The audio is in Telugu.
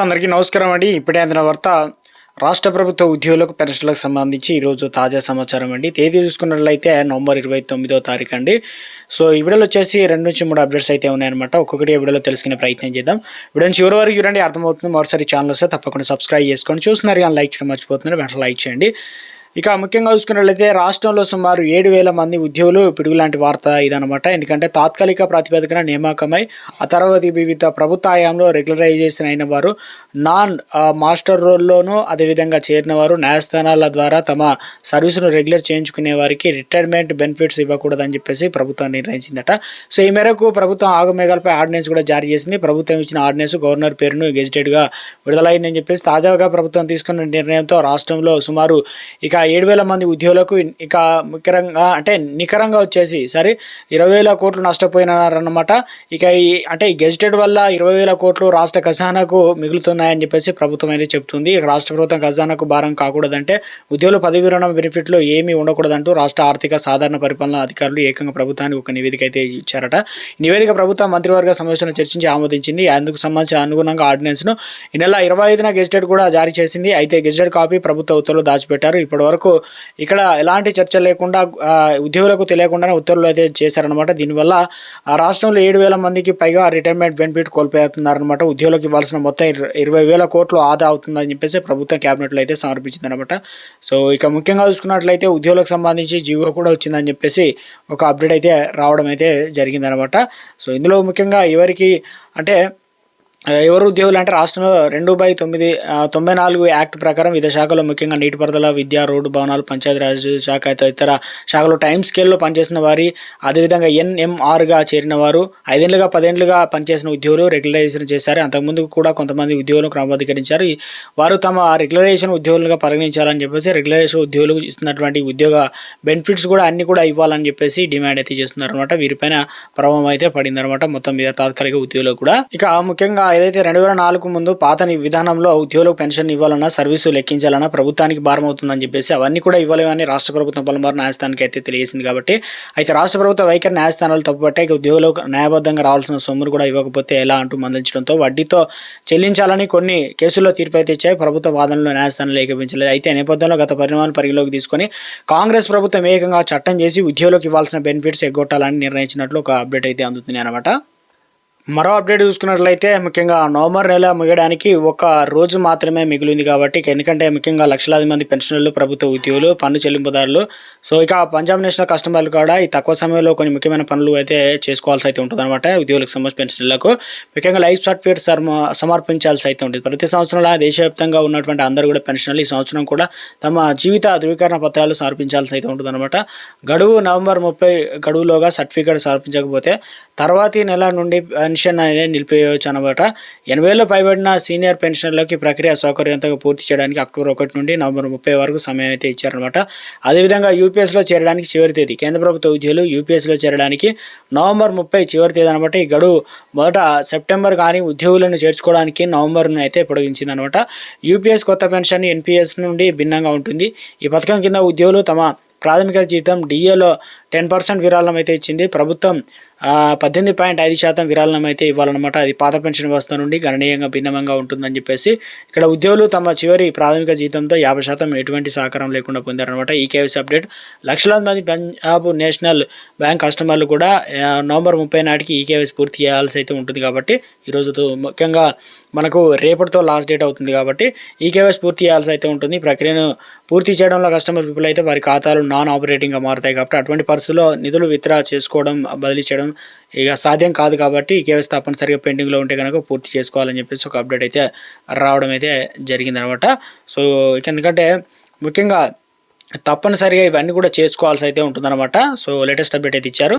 సో అందరికీ నమస్కారం అండి. ఇప్పుడే అందిన వార్త రాష్ట్ర ప్రభుత్వ ఉద్యోగులకు పెన్షన్లకు సంబంధించి ఈరోజు తాజా సమాచారం అండి. తేదీ చూసుకున్నట్లయితే నవంబర్ ఇరవై తొమ్మిదో తారీఖు అండి. సో ఈ వీడియోలో వచ్చేసి రెండు నుంచి మూడు అప్డేట్స్ అయితే ఉన్నాయన్నమాట. ఒక్కొక్కటి వీడియోలో తెలుసుకునే ప్రయత్నం చేద్దాం. వీడియో చివరి వరకు చూడండి అర్థమవుతుంది మరోసారి ఛానల్ వస్తే తప్పకుండా సబ్స్క్రైబ్ చేసుకోండి. చూస్తున్నారు కానీ లైక్ చేయడం మర్చిపోతున్నారు వెంటనే లైక్ చేయండి. ఇక ముఖ్యంగా చూసుకున్నట్లయితే రాష్ట్రంలో సుమారు ఏడు వేల మంది ఉద్యోగులు పిడుగు లాంటి వార్త ఇదనమాట ఎందుకంటే తాత్కాలిక ప్రాతిపదికన నియామకమై ఆ తర్వాత వివిధ ప్రభుత్వ హయాంలో రెగ్యులరైజేషన్ అయిన వారు నాన్ మాస్టర్ రోల్లోనూ అదేవిధంగా చేరిన వారు న్యాయస్థానాల ద్వారా తమ సర్వీసును రెగ్యులర్ చేయించుకునే వారికి రిటైర్మెంట్ బెనిఫిట్స్ ఇవ్వకూడదని చెప్పేసి ప్రభుత్వం నిర్ణయించిందట. సో ఈ మేరకు ప్రభుత్వం ఆగమేఘాలపై ఆర్డినెన్స్ కూడా జారీ చేసింది. ప్రభుత్వం ఇచ్చిన ఆర్డినెన్స్ గవర్నర్ పేరును గెజిటెడ్గా విడుదలైందని చెప్పేసి తాజాగా ప్రభుత్వం తీసుకున్న నిర్ణయంతో రాష్ట్రంలో సుమారు ఇక ఏడు వేల మంది ఉద్యోగులకు ఇక ముఖ్యంగా అంటే నికరంగా వచ్చేసి సరే ఇరవై వేల కోట్లు నష్టపోయినారన్నమాట. ఇక ఈ అంటే ఈ గెజిటెడ్ వల్ల ఇరవై వేల కోట్లు రాష్ట్ర ఖజానాకు మిగులుతున్నాయని చెప్పేసి ప్రభుత్వం అయితే చెప్తుంది. ఇక రాష్ట్ర ప్రభుత్వం ఖజానాకు భారం కాకూడదంటే ఉద్యోగుల పదవి విరమణ బెనిఫిట్లు ఏమీ ఉండకూడదంటూ రాష్ట్ర ఆర్థిక సాధారణ పరిపాలన అధికారులు ఏకంగా ప్రభుత్వానికి ఒక నివేదిక అయితే ఇచ్చారట. నివేదిక ప్రభుత్వం మంత్రివర్గ సమావేశంలో చర్చించి ఆమోదించింది. అందుకు సంబంధించిన అనుగుణంగా ఆర్డినెన్స్ను ఈ నెల ఇరవై ఐదున గెజిటెడ్ కూడా జారీ చేసింది. అయితే గెజిటెడ్ కాపీ ప్రభుత్వ ఉత్తర్వులు దాచిపెట్టారు. ఇప్పటి వరకు ఇక్కడ ఎలాంటి చర్చ లేకుండా ఉద్యోగులకు తెలియకుండానే ఉత్తర్వులు అయితే చేశారనమాట దీనివల్ల ఆ రాష్ట్రంలో ఏడు వేల మందికి పైగా రిటైర్మెంట్ బెనిఫిట్ కోల్పోతున్నారనమాట ఉద్యోగులకు ఇవ్వాల్సిన మొత్తం ఇరవై వేల కోట్లు ఆదా అవుతుందని చెప్పేసి ప్రభుత్వం క్యాబినెట్లో అయితే సమర్పించిందనమాట సో ఇక ముఖ్యంగా చూసుకున్నట్లయితే ఉద్యోగులకు సంబంధించి జీవో కూడా వచ్చిందని చెప్పేసి ఒక అప్డేట్ అయితే రావడం అయితే జరిగిందనమాట సో ఇందులో ముఖ్యంగా ఎవరికి అంటే ఎవరు ఉద్యోగులు అంటే రాష్ట్రంలో రెండు బై తొమ్మిది తొంభై నాలుగు యాక్ట్ ప్రకారం వివిధ శాఖలో ముఖ్యంగా నీటిపారుదల విద్య రోడ్డు భవనాలు పంచాయతీరాజ్ శాఖ ఇతర శాఖలో టైం స్కేల్లో పనిచేసిన వారి అదేవిధంగా ఎన్ఎంఆర్గా చేరిన వారు ఐదేళ్ళుగా పదేళ్ళుగా పనిచేసిన ఉద్యోగులు రెగ్యులరైజేషన్ చేశారు. అంతకుముందు కూడా కొంతమంది ఉద్యోగులను క్రమబద్ధీకరించారు. వారు తమ రెగ్యులరైజేషన్ ఉద్యోగులుగా పరిగణించాలని చెప్పేసి రెగ్యులరైజేషన్ ఉద్యోగులకు ఇస్తున్నటువంటి ఉద్యోగ బెనిఫిట్స్ కూడా అన్ని కూడా ఇవ్వాలని చెప్పేసి డిమాండ్ అయితే చేస్తున్నారు అనమాట వీరిపైన ప్రభావం అయితే పడిందనమాట మొత్తం మీద తాత్కాలిక ఉద్యోగులకు కూడా. ఇక ముఖ్యంగా ఏదైతే రెండు వేల నాలుగు ముందు పాత విధానంలో ఉద్యోగులకు పెన్షన్ ఇవ్వాలన్నా సర్వీసు లెక్కించాలన్నా ప్రభుత్వానికి భారం అవుతుందని చెప్పేసి అవన్నీ కూడా ఇవ్వలేమని రాష్ట్ర ప్రభుత్వం పలుమారు న్యాయస్థానానికి అయితే తెలియజేసింది కాబట్టి అయితే రాష్ట్ర ప్రభుత్వ వైఖరి న్యాయస్థానాలు తప్పుపట్టే ఉద్యోగులకు న్యాయబద్ధంగా రావాల్సిన సొమ్మును కూడా ఇవ్వకపోతే ఎలా అంటూ మందలించడంతో వడ్డీతో చెల్లించాలని కొన్ని కేసుల్లో తీర్పు అయితే ఇచ్చాయి. ప్రభుత్వ వాదనలు న్యాయస్థానాలు ఏకపించలేదు అయితే నేపథ్యంలో గత పరిణామాలు పరిగణలోకి తీసుకొని కాంగ్రెస్ ప్రభుత్వం ఏకంగా చట్టం చేసి ఉద్యోగులకు ఇవ్వాల్సిన బెనిఫిట్స్ ఎగ్గొట్టాలని నిర్ణయించినట్లు ఒక అప్డేట్ అయితే అందుతుంది అనమాట మరో అప్డేట్ చూసుకున్నట్లయితే ముఖ్యంగా నవంబర్ నెల ముగియడానికి ఒక రోజు మాత్రమే మిగిలింది కాబట్టి ఎందుకంటే ముఖ్యంగా లక్షలాది మంది పెన్షనర్లు ప్రభుత్వ ఉద్యోగులు పన్ను చెల్లింపుదారులు సో ఇక పంజాబ్ నేషనల్ కస్టమర్లు కూడా ఈ తక్కువ సమయంలో కొన్ని ముఖ్యమైన పనులు అయితే చేసుకోవాల్సి అయితే ఉంటుంది అనమాట ఉద్యోగులకు సంబంధించి పెన్షనర్లకు. ముఖ్యంగా లైఫ్ సర్టిఫికేట్ సమర్పించాల్సి అయితే ఉంటుంది. ప్రతి సంవత్సరంలో దేశవ్యాప్తంగా ఉన్నటువంటి అందరూ కూడా పెన్షనర్లు ఈ సంవత్సరం కూడా తమ జీవిత ధృవీకరణ పత్రాలు సమర్పించాల్సి అయితే ఉంటుంది అనమాట గడువు నవంబర్ ముప్పై గడువులోగా సర్టిఫికేట్ సమర్పించకపోతే తర్వాతి నెల నుండి పెన్షన్ అనేది నిలిపేయవచ్చు అనమాట ఎనభైలో పైబడిన సీనియర్ పెన్షన్లకి ప్రక్రియ సౌకర్యంతో పూర్తి చేయడానికి అక్టోబర్ ఒకటి నుండి నవంబర్ ముప్పై వరకు సమయం అయితే ఇచ్చారనమాట అదేవిధంగా యూపీఎస్లో చేరడానికి చివరి తేదీ కేంద్ర ప్రభుత్వ ఉద్యోగులు యూపీఎస్లో చేరడానికి నవంబర్ ముప్పై చివరి తేదీ అనమాట ఈ గడువు మొదట సెప్టెంబర్ కానీ ఉద్యోగులను చేర్చుకోవడానికి నవంబర్ను అయితే పొడిగించింది అనమాట యూపీఎస్ కొత్త పెన్షన్ ఎన్పిఎస్ నుండి భిన్నంగా ఉంటుంది. ఈ పథకం కింద ఉద్యోగులు తమ ప్రాథమిక జీతం డిఏలో టెన్ పర్సెంట్ విరాళం అయితే ఇచ్చింది. ప్రభుత్వం పద్దెనిమిది పాయింట్ ఐదు శాతం విరాళం అయితే ఇవ్వాలన్నమాట. అది పాత పెన్షన్ వ్యవస్థ నుండి గణనీయంగా భిన్నంగా ఉంటుందని చెప్పేసి ఇక్కడ ఉద్యోగులు తమ చివరి ప్రాథమిక జీతంతో యాభై శాతం ఎటువంటి సహకారం లేకుండా పొందారనమాట ఈ కేవీసీ అప్డేట్. లక్షలాది మంది పంజాబ్ నేషనల్ బ్యాంక్ కస్టమర్లు కూడా నవంబర్ ముప్పై నాటికి ఈ కేవీసీ పూర్తి చేయాల్సి అయితే ఉంటుంది కాబట్టి ఈరోజుతో ముఖ్యంగా మనకు రేపటితో లాస్ట్ డేట్ అవుతుంది కాబట్టి ఈ కేవైసీ పూర్తి చేయాల్సి అయితే ఉంటుంది. ప్రక్రియను పూర్తి చేయడంలో కస్టమర్ పీపుల్ అయితే వారి ఖాతాలు నాన్ ఆపరేటింగ్గా మారుతాయి కాబట్టి అటువంటి పరిస్థితుల్లో నిధులు విత్డ్రా చేసుకోవడం బదిలీ చేయడం ఇక సాధ్యం కాదు కాబట్టి కేవైసీ తప్పనిసరిగా పెండింగ్లో ఉంటే కనుక పూర్తి చేసుకోవాలని చెప్పేసి ఒక అప్డేట్ అయితే రావడం అయితే జరిగిందనమాట. సో ఇక ఎందుకంటే ముఖ్యంగా తప్పనిసరిగా ఇవన్నీ కూడా చేసుకోవాల్సి అయితే ఉంటుందన్నమాట సో లేటెస్ట్ అప్డేట్ అయితే ఇచ్చారు.